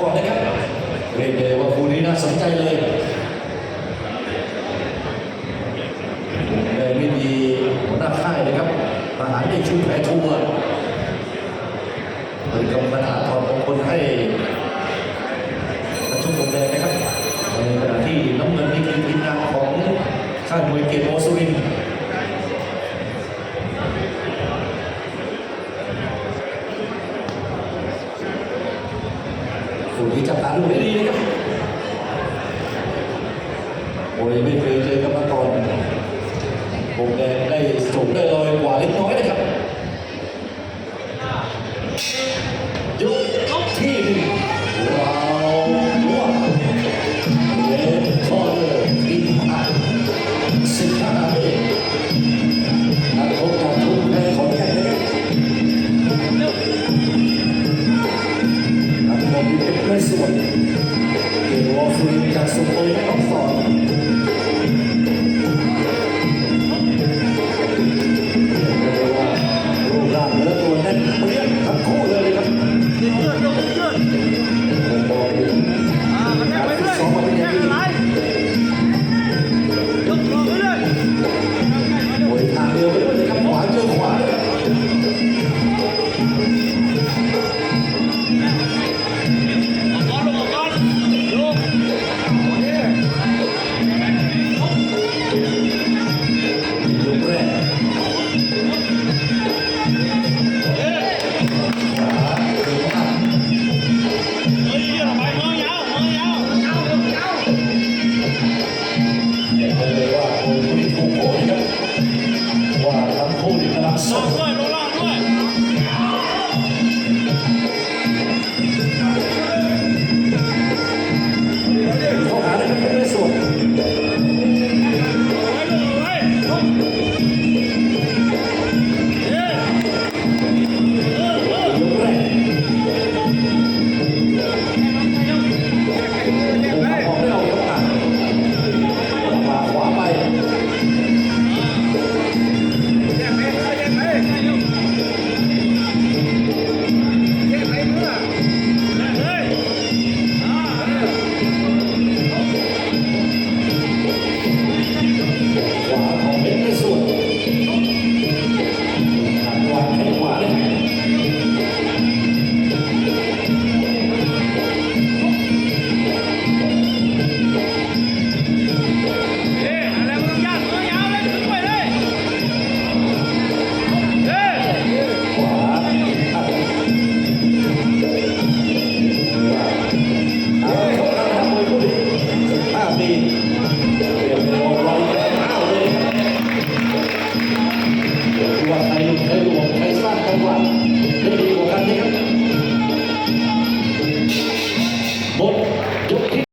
ก่อนนะครับเรียกเลยว่าคู่นี้น่าสนใจเลยเลยไม่มีหัวหน้าค่ายนะครับทหารเอกชุดแผทัวร์เป็นกรรมการถอดมงคลให้นักชกมุมแดงนะครับในขณะที่น้ำเงินนี่คือทีมงานของค่ายมวยเกียรติโอสุรินทร์ คู่ นี้จับตาดูให้ดีนะครับโอ้ยไม่เคยเจอกันมาก่อนผมแดงได้สูงได้ลอยกว่าเล็กน้อยนะครับ คุยกับสุโขทัน้องสอนรูปร่างตัวแน่นเปรียงคู่เลยครับ